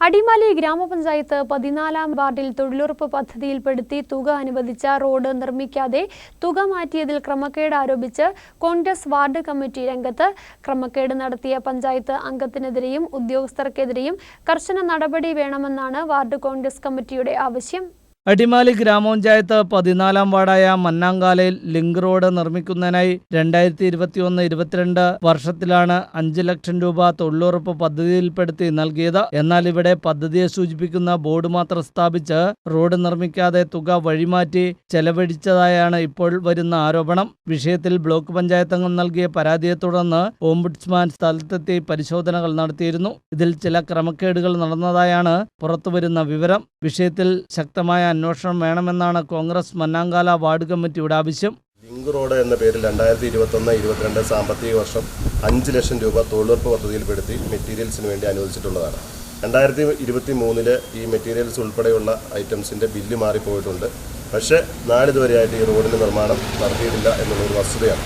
അടിമാലി ഗ്രാമപഞ്ചായത്ത് പതിനാലാം വാർഡിൽ തൊഴിലുറപ്പ് പദ്ധതിയിൽപ്പെടുത്തി തുക അനുവദിച്ച റോഡ് നിർമ്മിക്കാതെ തുക മാറ്റിയതിൽ ക്രമക്കേട് ആരോപിച്ച് കോൺഗ്രസ് വാർഡ് കമ്മിറ്റി രംഗത്ത് ക്രമക്കേട് നടത്തിയ പഞ്ചായത്ത് അംഗത്തിനെതിരെയും ഉദ്യോഗസ്ഥർക്കെതിരെയും കർശന നടപടി വേണമെന്നാണ് വാർഡ് കോൺഗ്രസ് കമ്മിറ്റിയുടെ ആവശ്യം. അടിമാലി ഗ്രാമപഞ്ചായത്ത് പതിനാലാം വാർഡായ മന്നാങ്കാലയിൽ ലിങ്ക് റോഡ് നിർമ്മിക്കുന്നതിനായി രണ്ടായിരത്തി ഇരുപത്തിയൊന്ന് ഇരുപത്തിരണ്ട് വർഷത്തിലാണ് അഞ്ച് ലക്ഷം രൂപ തൊഴിലുറപ്പ് പദ്ധതിയിൽപ്പെടുത്തി നൽകിയത്. എന്നാൽ ഇവിടെ പദ്ധതിയെ സൂചിപ്പിക്കുന്ന ബോർഡ് മാത്രം സ്ഥാപിച്ച് റോഡ് നിർമ്മിക്കാതെ തുക വഴിമാറ്റി ചെലവഴിച്ചതായാണ് ഇപ്പോൾ വരുന്ന ആരോപണം. വിഷയത്തിൽ ബ്ലോക്ക് പഞ്ചായത്ത് അംഗം നൽകിയ പരാതിയെ തുടർന്ന് ഓംബുഡ്സ്മാൻ സ്ഥലത്തെത്തി പരിശോധനകൾ നടത്തിയിരുന്നു. ഇതിൽ ചില ക്രമക്കേടുകൾ നടന്നതായാണ് പുറത്തുവരുന്ന വിവരം. വിഷയത്തിൽ ശക്തമായ അന്വേഷണം വേണമെന്നാണ് കോൺഗ്രസ് മന്നാങ്കാല വാർഡ് കമ്മിറ്റിയുടെ ആവശ്യം. ലിങ്ക് റോഡ് എന്ന പേരിൽ രണ്ടായിരത്തി ഇരുപത്തൊന്ന് ഇരുപത്തിരണ്ട് സാമ്പത്തിക വർഷം അഞ്ച് ലക്ഷം രൂപ തൊഴിലുറപ്പ് പദ്ധതിയിൽപ്പെടുത്തി മെറ്റീരിയൽസിന് വേണ്ടി അനുവദിച്ചിട്ടുള്ളതാണ്. രണ്ടായിരത്തി ഇരുപത്തി മൂന്നിൽ ഈ മെറ്റീരിയൽസ് ഉൾപ്പെടെയുള്ള ഐറ്റംസിന്റെ ബില്ല് മാറിപ്പോയിട്ടുണ്ട്. പക്ഷേ നാളിതുവരെയായിട്ട് ഈ റോഡിന്റെ നിർമ്മാണം നടത്തിയിട്ടില്ല എന്നുള്ളൊരു വസ്തുതയാണ്.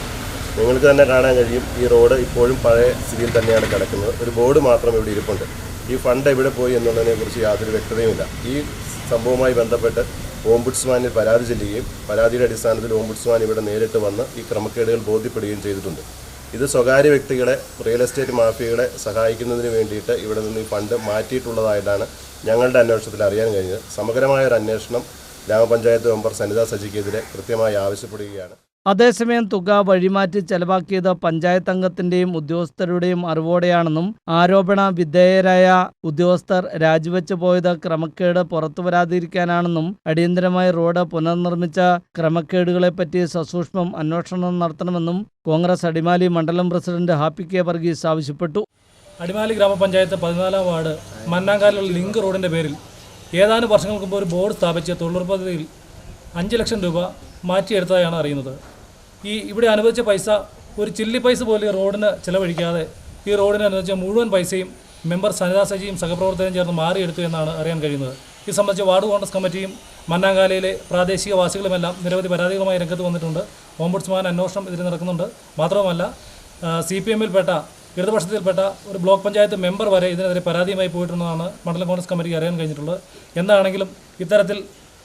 നിങ്ങൾക്ക് തന്നെ കാണാൻ കഴിയും ഈ റോഡ് ഇപ്പോഴും പഴയ സ്ഥിതിയിൽ തന്നെയാണ് കിടക്കുന്നത്. ഒരു ബോർഡ് മാത്രം ഇവിടെ ഇരിപ്പുണ്ട്. ഈ ഫണ്ട് എവിടെ പോയി എന്നുള്ളതിനെക്കുറിച്ച് യാതൊരു വ്യക്തതയുമില്ല. ഈ സംഭവവുമായി ബന്ധപ്പെട്ട് ഓംബുഡ്സ്മാനിൽ പരാതി ചെല്ലുകയും പരാതിയുടെ അടിസ്ഥാനത്തിൽ ഓംബുഡ്സ്മാൻ ഇവിടെ നേരിട്ട് വന്ന് ഈ ക്രമക്കേടുകൾ ബോധ്യപ്പെടുകയും ചെയ്തിട്ടുണ്ട്. ഇത് സ്വകാര്യ വ്യക്തികളെ റിയൽ എസ്റ്റേറ്റ് മാഫിയകളെ സഹായിക്കുന്നതിന് വേണ്ടിയിട്ട് ഇവിടെ നിന്ന് ഈ ഫണ്ട് മാറ്റിയിട്ടുള്ളതായിട്ടാണ് ഞങ്ങളുടെ അന്വേഷണത്തിൽ അറിയാൻ കഴിഞ്ഞത്. സമഗ്രമായ ഒരു അന്വേഷണം ഗ്രാമപഞ്ചായത്ത് മെമ്പർ സനിത സജിക്കെതിരെ കൃത്യമായി ആവശ്യപ്പെടുകയാണ്. അതേസമയം തുക വഴിമാറ്റി ചെലവാക്കിയത് പഞ്ചായത്ത് അംഗത്തിന്റെയും ഉദ്യോഗസ്ഥരുടെയും അറിവോടെയാണെന്നും ആരോപണ വിധേയരായ ഉദ്യോഗസ്ഥർ രാജിവെച്ചു പോയത് ക്രമക്കേട് പുറത്തുവരാതിരിക്കാനാണെന്നും അടിയന്തരമായി റോഡ് പുനർനിർമ്മിച്ച ക്രമക്കേടുകളെപ്പറ്റി സസൂക്ഷ്മം അന്വേഷണം നടത്തണമെന്നും കോൺഗ്രസ് അടിമാലി മണ്ഡലം പ്രസിഡന്റ് ഹാപ്പി കെ വർഗീസ് ആവശ്യപ്പെട്ടു. അടിമാലി ഗ്രാമപഞ്ചായത്ത് പതിനാലാം വാർഡ് മന്നാങ്കാലിലുള്ള ലിങ്ക് റോഡിന്റെ പേരിൽ ഏതാനും വർഷങ്ങൾക്ക് മുമ്പ് ഒരു ബോർഡ് സ്ഥാപിച്ച തൊഴിലുറപ്പ് പദ്ധതിയിൽ അഞ്ച് ലക്ഷം രൂപ മാറ്റിയെടുത്തതായാണ് അറിയുന്നത്. ഈ ഇവിടെ അനുവദിച്ച പൈസ ഒരു ചില്ലി പൈസ പോലെ റോഡിന് ചിലവഴിക്കാതെ ഈ റോഡിന് അനുവദിച്ച മുഴുവൻ പൈസയും മെമ്പർ സനിതാ സജിയും സഹപ്രവർത്തകരും ചേർന്ന് മാറിയെടുത്തു എന്നാണ് അറിയാൻ കഴിയുന്നത്. ഇത് സംബന്ധിച്ച് വാർഡ് കോൺഗ്രസ് കമ്മിറ്റിയും മന്നാങ്കാലയിലെ പ്രാദേശിക വാസികളുമെല്ലാം നിരവധി പരാതികളുമായി രംഗത്ത് വന്നിട്ടുണ്ട്. ഓംബുഡ്സ്മാൻ അന്വേഷണം ഇതിന് നടക്കുന്നുണ്ട്. മാത്രവുമല്ല സി പി എമ്മിൽപ്പെട്ട ഇടതുപക്ഷത്തിൽപ്പെട്ട ഒരു ബ്ലോക്ക് പഞ്ചായത്ത് മെമ്പർ വരെ ഇതിനെതിരെ പരാതിയുമായി പോയിട്ടുണ്ടെന്നാണ് മണ്ഡലം കോൺഗ്രസ് കമ്മിറ്റിക്ക് അറിയാൻ കഴിഞ്ഞിട്ടുള്ളത്. എന്താണെങ്കിലും ഇത്തരത്തിൽ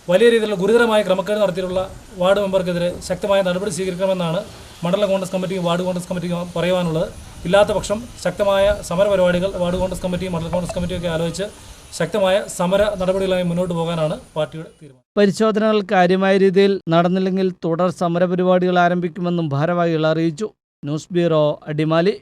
വലിയ രീതിയിലുള്ള ഗുരുതരമായ ക്രമക്കേട് നടത്തിയിട്ടുള്ള വാർഡ് മെമ്പർക്കെതിരെ ശക്തമായ നടപടി സ്വീകരിക്കണമെന്നാണ് മണ്ഡല കോൺഗ്രസ് കമ്മിറ്റിയും വാർഡ് കോൺഗ്രസ് കമ്മിറ്റിയും പറയുവാനുള്ളത്. ഇല്ലാത്ത പക്ഷം ശക്തമായ സമരപരിപാടികൾ വാർഡ് കോൺഗ്രസ് കമ്മിറ്റിയും മണ്ഡല കോൺഗ്രസ് കമ്മിറ്റിയും ഒക്കെ ആലോചിച്ച് ശക്തമായ സമര നടപടികളായി മുന്നോട്ട് പോകാനാണ് പാർട്ടിയുടെ തീരുമാനം. പരിശോധനകൾ കാര്യമായ രീതിയിൽ നടന്നില്ലെങ്കിൽ തുടർ സമരപരിപാടികൾ ആരംഭിക്കുമെന്നും ഭാരവാഹികൾ അറിയിച്ചു. News bureau Adimali.